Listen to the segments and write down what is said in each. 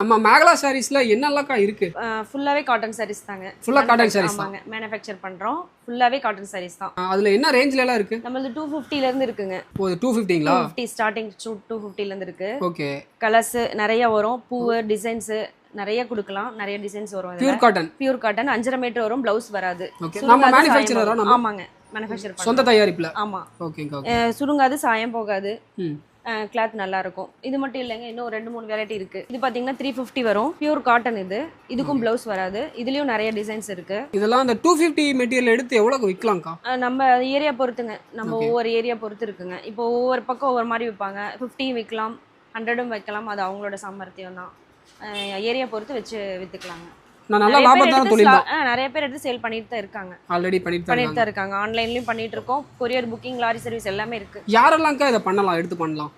நம்ம மேகலா சாரீஸ்ல என்னெல்லாம்க்கா இருக்கு? ஃபுல்லாவே காட்டன் சாரீஸ் தாங்க. Cotton sarees தான். ஆமாங்க. மேனுஃபேக்சர் பண்றோம். ஃபுல்லாவே காட்டன் சாரீஸ் தான். அதுல என்ன ரேஞ்ச்ல எல்லாம் இருக்கு? நம்மளது டூ ஃபிஃப்டில இருந்து இருக்குங்க. ஃபிஃப்டிங்களா டூ ஃபிஃப்டி ஸ்டார்டிங் டூ ஃபிஃப்டில இருந்து இருக்கு. ஓகே. கலர்ஸ் நிறைய வரும். பூவு டிசைன்ஸ் நிறைய கொடுக்கலாம். நிறைய டிசைன்ஸ் வரும் பியூர் காட்டன் பியூர் காட்டன் அஞ்சரை மீட்டர் வரும் பிளவுஸ் வராது. நம்ம மேனுஃபேக்சரரா ஆமாங்க. மேனுஃபேக்சர் சொந்த தயாரிப்புல. ஆமா. ஓகேங்க சுருங்காது சாயம் போகாது. ம். கிளாத் நல்லா இருக்கும் இது மட்டும் இல்லைங்க இன்னும் ரெண்டு மூணு வெரைட்டி இருக்கு. இது பாத்தீங்கன்னா த்ரீ ஃபிஃப்டி வரும். பியூர் காட்டன் இது. இதுக்கும் பிளவுஸ் வராது. இதுலயும் நிறைய டிசைன்ஸ் இருக்கு. இதெல்லாம் அந்த டூ ஃபிஃப்டி மெட்டீரியல் எடுத்து எவ்வளோக்கு விற்கலாம்க்கா நம்ம ஏரியா பொறுத்துங்க. நம்ம ஒவ்வொரு ஏரியா பொறுத்து இருக்குங்க. இப்போ ஒவ்வொரு பக்கம் ஒவ்வொரு மாதிரி விற்பாங்க ஃபிஃப்டி விற்கலாம் ஹண்ட்ரடும் வைக்கலாம். அது அவங்களோட சாமர்த்தியம் தான் ஏரியா பொறுத்து வச்சு வித்துக்கலாங்க. நான் நல்லா லாபத்தான தொழில் தான். நிறைய பேர் எடுத்து சேல் பண்ணிட்டு தான் இருக்காங்க. ஆல்ரெடி பண்ணிட்டு பண்ணிட்டு. தான் இருக்காங்க. ஆன்லைன்லயும் பண்ணிட்டு இருக்கோம். கொரியர் புக்கிங் லாரி சர்வீஸ் எல்லாமே இருக்கு. யாரெல்லாம்க்கா இதை பண்ணலாம் எடுத்து பண்ணலாம்?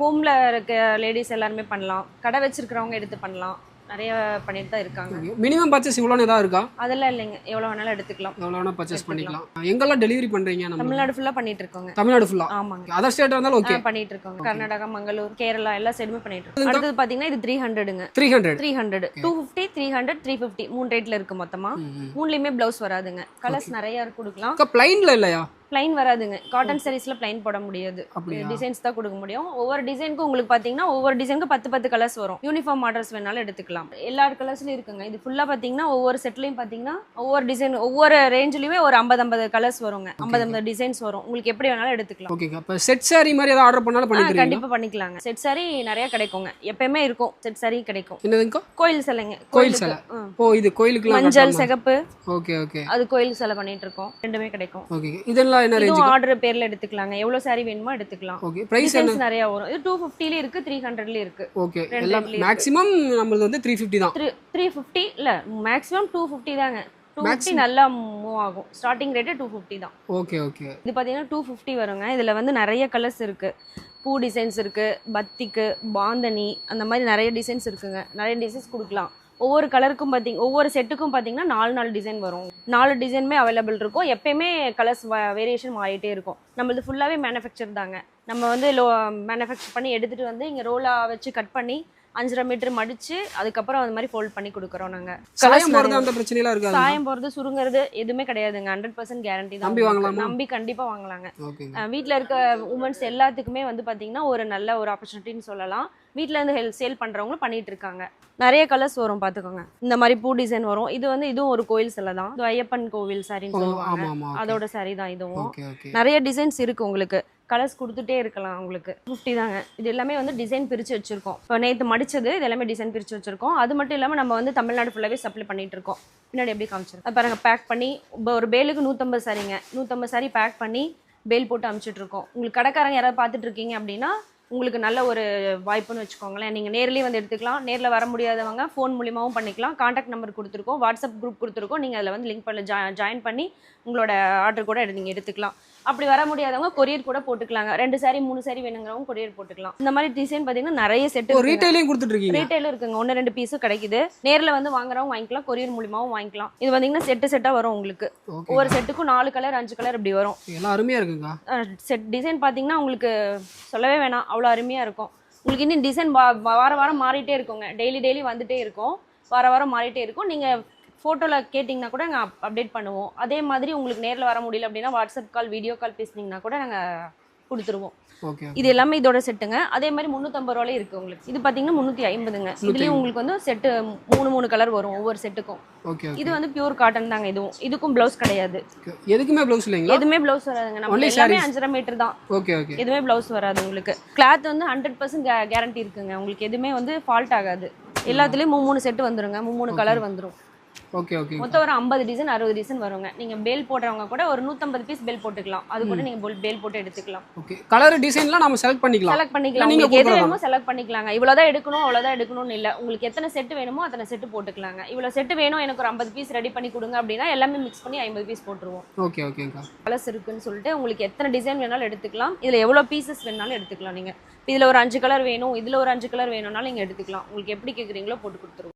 ஹோம்ல இருக்க லேடிஸ் எல்லாருமே பண்ணலாம். கடை வச்சிருக்கிறவங்க எடுத்து பண்ணலாம். நிறைய பண்ணிட்டு தான் இருக்காங்க. மினிமம் பர்ச்சேஸ் இவ்வளோன்னு ஏதாவது இருக்கா? அதெல்லாம் இல்லைங்க. எவ்வளவு வேணாலும் எடுத்துக்கலாம். எவ்வளோ வேணா பர்ச்சேஸ் பண்ணிக்கலாம். எங்கெல்லாம் டெலிவரி பண்றீங்க நம்ம? தமிழ்நாடு ஃபுல்லா பண்ணிட்டு இருக்கோங்க. தமிழ்நாடு ஃபுல்லா ஆமாங்க. அதர் ஸ்டேட் இருந்தாலும் ஓகே பண்ணிட்டு இருக்கோங்க. கர்நாடகா மங்களூர் கேரளா எல்லா சைடுமே பண்ணிட்டு இருக்கோம். அடுத்தது பாத்தீங்கன்னா இது three ஹண்ட்ரடுங்க three hundred three hundred two fifty three hundred three fifty மூணு ரேட்ல இருக்கு மொத்தமா. மூணுலயுமே பிளவுஸ் வராதுங்க. கலர்ஸ் நிறைய கொடுக்கலாம். பிளைன்ல இல்லையா? பிளைன் வராதுங்க. காட்டன் சாரீஸ்ல பிளைன் போட முடியாது? டிசைன்ஸ் தான் கொடுக்க முடியும். ஒவ்வொரு டிசைனுக்கும் உங்களுக்கு பாத்தீங்கன்னா ஒவ்வொரு டிசைனுக்கு பத்து பத்து கலர்ஸ் வரும். யூனிஃபார்ம் ஆர்டர்ஸ் வேணாலும் எடுத்துக்கலாம். எல்லா கலர்ஸ்லயும் இருக்குங்க. இது ஃபுல்லா பாத்தீங்கன்னா ஒவ்வொரு செட்லயும் பாத்தீங்கன்னா ஒவ்வொரு டிசைன் ஒவ்வொரு ரேஞ்சிலுமே ஒரு ஐம்பது ஐம்பது கலர்ஸ் வருங்க. ஐம்பது ஐம்பது டிசைன்ஸ் வரும். உங்களுக்கு எப்படி வேணாலும் எடுத்துக்கலாம். ஓகேக்கா. இப்போ செட் saree மாதிரி ஏதாவது ஆர்டர் பண்ணாலும் பண்ணி ஆ, தருவீங்க கண்டிப்பா பண்ணிக்கலாங்க. செட் சாரி நிறைய கிடைக்குங்க. எப்பயுமே இருக்கும். செட் சாரி கிடைக்கும். கோயில் சிலைங்க. கோயில் கோயிலுக்கு, சிலை. ஓ இது கோயிலுக்குலாம் மஞ்சள் சிகப்பு. Okay okay. அது கோயில் சிலை பண்ணிட்டு இருக்கோம். ரெண்டுமே கிடைக்கும். ஓகே இதெல்லாம் என்ன ரேஞ்ச் ஆர்டர் பேர்ல எடுத்துக்கலாங்க. எவ்வளவு சாரி வேணுமோ எடுத்துக்கலாம். ஓகே பிரைஸ் என்ன? நிறைய வரும். இது டூ ஃபிஃப்டில இருக்கு த்ரீ ஹண்ட்ரட்ல இருக்கு. ஓகே எல்லாம் ல. மேக்ஸிமம் நம்மளது வந்து த்ரீ ஃபிஃப்டி தான். த்ரீ த்ரீ ஃபிஃப்டி இல்ல மேக்ஸிமம் டூ ஃபிஃப்டி தாங்க. டூ ஃபிஃப்டி நல்லா மூவ் ஆகும். ஸ்டார்டிங் ரேட்டு டூ ஃபிஃப்டி தான். ஓகே ஓகே இது பார்த்தீங்கன்னா டூ ஃபிஃப்டி வருங்க. இதில் வந்து நிறைய கலர்ஸ் இருக்கு. பூ டிசைன்ஸ் இருக்கு பத்திக்கு பாந்தனி அந்த மாதிரி நிறைய டிசைன்ஸ் இருக்குங்க. நிறைய டிசைன்ஸ் கொடுக்கலாம். ஒவ்வொரு கலருக்கும் பார்த்தீங்க ஒவ்வொரு செட்டுக்கும் பார்த்தீங்கன்னா நாலு நாலு டிசைன் வரும். நாலு டிசைனுமே அவைலபிள் இருக்கும். எப்பயுமே கலர்ஸ் வேரியேஷன் மாறிட்டே இருக்கும். நம்மளது ஃபுல்லாகவே மேனுஃபேக்சர் தாங்க. நம்ம வந்து லோ மேனுஃபேக்சர் பண்ணி எடுத்துகிட்டு வந்து இங்கே ரோலாக வச்சு கட் பண்ணி அஞ்சரை மீட்டர் மடிச்சு அதுக்கப்புறம் அந்த மாதிரி ஃபோல்ட் பண்ணி கொடுக்குறோம் நாங்கள் சாயம் போறது அந்த பிரச்சனைலாம் இருக்காது சாயம் போகிறது சுருங்குறது எதுவுமே கிடையாதுங்க. ஹண்ட்ரட் பர்சன்ட் கேரண்டி தான் நம்பி. வாங்கலாமா? நம்பி கண்டிப்பாக வாங்கலாங்க. வீட்ல இருக்க உமன்ஸ் எல்லாத்துக்குமே வந்து பாத்தீங்கன்னா ஒரு நல்ல ஒரு ஆப்பர்ச்சுனிட்டின்னு சொல்லலாம். வீட்ல இருந்து ஹெல்ப் சேல் பண்றவங்களும் பண்ணிட்டு இருக்காங்க. நிறைய கலர்ஸ் வரும் பாத்துக்கோங்க. இந்த மாதிரி பூ டிசைன் வரும். இது வந்து இதுவும் ஒரு கோயில் சிலை தான். ஐயப்பன் கோவில் சாரின்னு சொல்லுவாங்க. அதோட சாரி தான் இதுவும். நிறைய டிசைன்ஸ் இருக்கு உங்களுக்கு. கலர்ஸ் கொடுத்துட்டே இருக்கலாம் உங்களுக்கு. ஃபிஃப்டி தாங்க. இது எல்லாமே வந்து டிசைன் பிரித்து வச்சுருக்கோம். இப்போ நேற்று மடித்தது இது எல்லாமே டிசைன் பிரித்து வச்சுருக்கோம். அது மட்டும் இல்லாமல் நம்ம வந்து தமிழ்நாடு ஃபுல்லாகவே சப்ளை பண்ணிகிட்டு இருக்கோம். பின்னாடி எப்படி காமிச்சிருக்கோம் அது பாருங்க பேக் பண்ணி இப்போ ஒரு பேலுக்கு நூற்றம்பது சாரிங்க நூற்றம்பது சாரி பேக் பண்ணி பேல் போட்டு அமிச்சிட்டுருக்கோம் உங்களுக்கு கடைக்காரங்க யாராவது பார்த்துட்டு இருக்கீங்க அப்படின்னா உங்களுக்கு நல்ல ஒரு வாய்ப்புன்னு வச்சுக்கோங்களேன். நீங்கள் நேர்லேயே வந்து எடுத்துக்கலாம். நேரில் வர முடியாதவங்க ஃபோன் மூலியமாகவும் பண்ணிக்கலாம். காண்டாக்ட் நம்பர் கொடுத்துருக்கோம். வாட்ஸ்அப் குரூப் கொடுத்துருக்கோம். நீங்கள் அதில் வந்து லிங்க் பண்ண ஜாயின் பண்ணி உங்களோட ஆர்டர் கூட நீங்கள் எடுத்துக்கலாம். அப்படி வர முடியாதவங்க கொரியர் கூட போட்டுக்கலாங்க. ரெண்டு சாரி மூணு சாரி வேணுங்கிறவங்க கொரியர் போட்டுக்கலாம். இந்த மாதிரி டிசைன் பார்த்தீங்கன்னா நிறைய செட்டு ரீட்டைலையும் கொடுத்துட்டு இருக்கீங்க ரீட்டைலும் இருக்குங்க. ஒன்று ரெண்டு பீஸும் கிடைக்குது. நேரில் வந்து வாங்குறவங்க வாங்கிக்கலாம். கொரியர் மூலியமாவும் வாங்கிக்கலாம். இது பார்த்தீங்கன்னா செட்டு செட்டாக வரும் உங்களுக்கு. ஒவ்வொரு செட்டுக்கும் நாலு கலர் அஞ்சு கலர் இப்படி வரும். எல்லாம் அருமையா இருக்குங்க. செட் டிசைன் பார்த்தீங்கன்னா உங்களுக்கு சொல்லவே வேணாம். அவ்வளோ அருமையாக இருக்கும். உங்களுக்கு இன்னும் டிசைன் வார வாரம் மாறிட்டே இருக்குங்க. டெய்லி டெய்லி வந்துகிட்டே இருக்கும். வார வாரம் மாறிட்டே இருக்கும். நீங்கள் ஃபோட்டோவில் கேட்டிங்கன்னா கூட நாங்கள் அப்டேட் பண்ணுவோம். அதே மாதிரி உங்களுக்கு நேரில் வர முடியல அப்படின்னா வாட்ஸ்அப் கால் வீடியோ கால் பேசுனீங்கன்னா கூட நாங்கள் கொடுத்துருவோம். இது எல்லாமே இதோட செட்டுங்க. அதே மாதிரி முந்நூற்றம்பது ரூபாயிலே இருக்குது உங்களுக்கு. இது பார்த்தீங்கன்னா முந்நூற்றி ஐம்பதுங்க. இதுலேயும் உங்களுக்கு வந்து செட்டு மூணு மூணு கலர் வரும் ஒவ்வொரு செட்டுக்கும். இது வந்து பியூர் காட்டன் தாங்க இதுவும். இதுக்கும் ப்ளவுஸ் கிடையாது. எதுக்குமே ப்ளவுஸ் இல்லைங்களா? எதுவுமே ப்ளவுஸ் வராதுங்க. நம்ம எல்லாமே. அஞ்சரை மீட்டர் தான். Okay okay. எதுவுமே ப்ளவுஸ் வராது உங்களுக்கு. கிளாத் வந்து ஹண்ட்ரட் பர்சன்ட் கேரண்டி இருக்குங்க. உங்களுக்கு எதுவுமே வந்து ஃபால்ட் ஆகாது. எல்லாத்துலேயும் மூணு மூணு செட்டு வந்துருங்க. மூணு மூணு கலர் வந்துரும். ஓகே ஓகே மொத்தம் ஒரு ஐம்பது டிசைன் அறுபது டிசைன் வருங்க. நீங்க பேல் போடுறவங்க கூட ஒரு நூற்றம்பது பீஸ் பேல் போட்டுக்கலாம். அது கூட நீங்க bol- பேல் போட்டு எடுத்துக்கலாம். ஓகே. கலர் டிசைன்லாம் நம்ம செலக்ட் பண்ணிக்கலாம். செலக்ட் பண்ணிக்கலாம். நீங்க உங்களுக்கு எது. வேணுமோ செலக்ட் பண்ணிக்கலாங்க. இவ்வளவுதான் எடுக்கணும் அவ்வளவுதான் எடுக்கணும்னு இல்ல. உங்களுக்கு எத்தனை செட் வேணுமோ அத்தனை செட்டு போட்டுக்கலாங்க. இவ்வளவு செட்டு வேணும் எனக்கு ஒரு ஐம்பது பீஸ் ரெடி பண்ணி கொடுங்க அப்படின்னா எல்லாமே மிக்ஸ் பண்ணி ஐம்பது பீஸ் போட்டுருவோம். ஓகே ஓகேங்கா கலர்ஸ் இருக்குன்னு சொல்லிட்டு உங்களுக்கு எத்தனை டிசைன் வேணாலும் எடுத்துக்கலாம். இதுல எவ்வளவு பீசஸ் வேணாலும் எடுத்துக்கலாம் நீங்க. இதுல ஒரு அஞ்சு கலர் வேணும் இதுல ஒரு அஞ்சு கலர் வேணும்னாலும் நீங்க எடுத்துக்கலாம். உங்களுக்கு எப்படி கேக்குறீங்களோ போட்டு கொடுத்துருவோம்.